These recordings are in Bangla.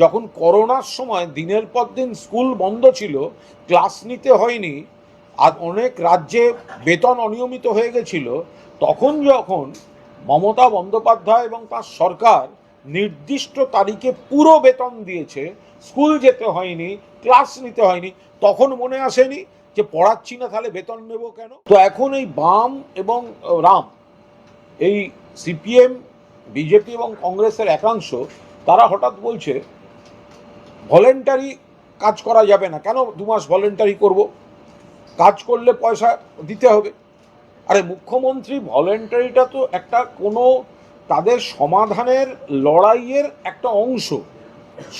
যখন করোনার সময় দিনের পর দিন স্কুল বন্ধ ছিল, ক্লাস নিতে হয়নি, আর অনেক রাজ্যে বেতন অনিয়মিত হয়ে গেছিল, তখন যখন মমতা বন্দ্যোপাধ্যায় এবং তার সরকার নির্দিষ্ট তারিখে পুরো বেতন দিয়েছে, স্কুল যেতে হয়নি, ক্লাস নিতে হয়নি, তখন মনে আসেনি যে পড়াচ্ছি না তাহলে বেতন নেব কেন? তো এখন এই বাম এবং রাম, এই সিপিএম, বিজেপি এবং কংগ্রেসের একাংশ, তারা হঠাৎ বলছে ভলেন্টারি কাজ করা যাবে না। কেন দু মাস ভলেন্টারি করব? কাজ করলে পয়সা দিতে হবে। আরে মুখ্যমন্ত্রী ভলেন্টারিটা তো একটা কোনো তাদের সমাধানের লড়াইয়ের একটা অংশ।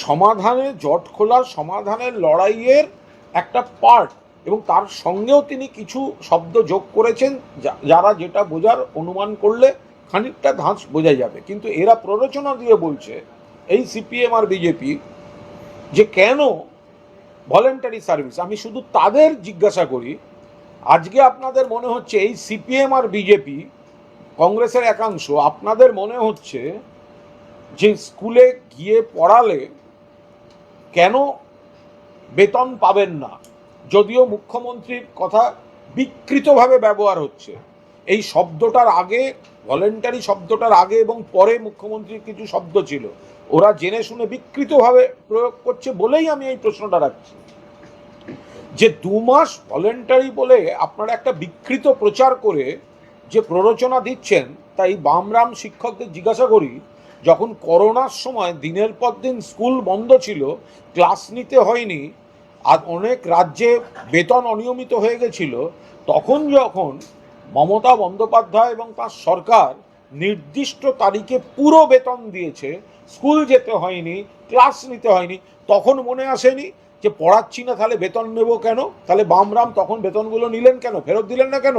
সমাধানের জট খোলার সমাধানের লড়াইয়ের একটা পার্ট এবং তার সঙ্গেও তিনি কিছু শব্দ যোগ করেছেন যারা যেটা বোঝার অনুমান করলে খানিকটা ধাঁচ বোঝা যাবে। কিন্তু এরা প্ররোচনা দিয়ে বলছে, এই সিপিএম আর বিজেপি যে কেন ভলেন্টারি সার্ভিস আমি শুধু তাদের জিজ্ঞাসা করি, আজকে আপনাদের মনে হচ্ছে এই সিপিএম আর বিজেপি কংগ্রেসের একাংশ, আপনাদের মনে হচ্ছে যে স্কুলে গিয়ে পড়ালে কেন বেতন পাবেন না? যদিও মুখ্যমন্ত্রীর কথা বিকৃতভাবে ব্যবহার হচ্ছে। এই শব্দটার আগে ভলেন্টারি শব্দটার আগে এবং পরে মুখ্যমন্ত্রীর কিছু শব্দ ছিল। ওরা জেনে শুনে বিকৃতভাবে প্রয়োগ করছে বলেই আমি এই প্রশ্নটা রাখছি। যে দু মাস ভলেন্টারি বলে আপনারা একটা বিকৃত প্রচার করে যে প্ররোচনা দিচ্ছেন, তাই বামরাম শিক্ষকদের জিজ্ঞাসা করি, যখন করোনার সময় দিনের পর দিন স্কুল বন্ধ ছিল, ক্লাস নিতে হয়নি, আর অনেক রাজ্যে বেতন অনিয়মিত হয়ে গেছিল, তখন যখন মমতা বন্দ্যোপাধ্যায় এবং তার সরকার নির্দিষ্ট তারিখে পুরো বেতন দিয়েছে। স্কুল যেতে হয়নি, ক্লাস নিতে হয়নি। তখন মনে আসেনি যে পড়াচ্ছি না, তাহলে বেতন নেব কেন? তাহলে বামরাম তখন বেতনগুলো নিলেন কেন? ফেরত দিলেন না কেন?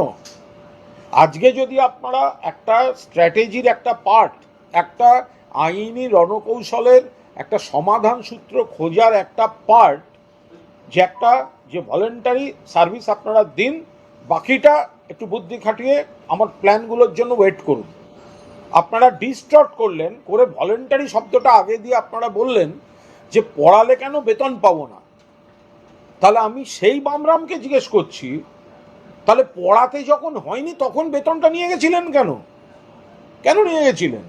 আজকে যদি আপনারা একটা স্ট্র্যাটেজির একটা পার্ট, একটা আইনি রণকৌশলের একটা সমাধান সূত্র খোঁজার একটা পার্ট, যে একটা যে ভলেন্টারি সার্ভিস আপনারা দিন, বাকিটা একটু বুদ্ধি খাটিয়ে আমার প্ল্যানগুলোর জন্য ওয়েট করুন। আপনারা ডিস্টর্ট করলেন, করে ভলেন্টারি শব্দটা আগে দিয়ে আপনারা বললেন যে পড়ালে কেন বেতন পাবো না। তাহলে আমি সেই বামরামকে জিজ্ঞেস করছি, তাহলে পড়াতে যখন হয়নি তখন বেতনটা নিয়ে গেছিলেন কেন? কেন নিয়ে গেছিলেন?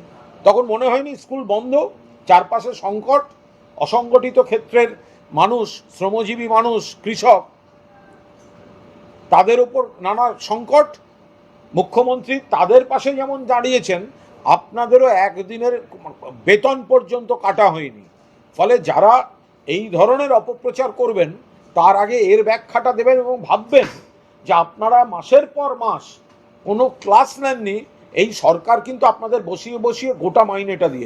তখন মনে হয়নি স্কুল বন্ধ, চারপাশে সংকট, অসংগঠিত ক্ষেত্রের মানুষ, শ্রমজীবী মানুষ, কৃষক তাদের ওপর নানা সংকট, মুখ্যমন্ত্রী তাদের পাশে যেমন দাঁড়িয়েছেন, আপনাদেরও একদিনের বেতন পর্যন্ত কাটা হয়নি। ফলে যারা এই ধরনের অপপ্রচার করবেন, তার আগে এর ব্যাখ্যাটা দেবেন এবং ভাববেন যে আপনারা মাসের পর মাস কোনো ক্লাস নেননি, এই সরকার কিন্তু আপনাদের বসিয়ে বসিয়ে গোটা মাইনেটা দিয়েছে।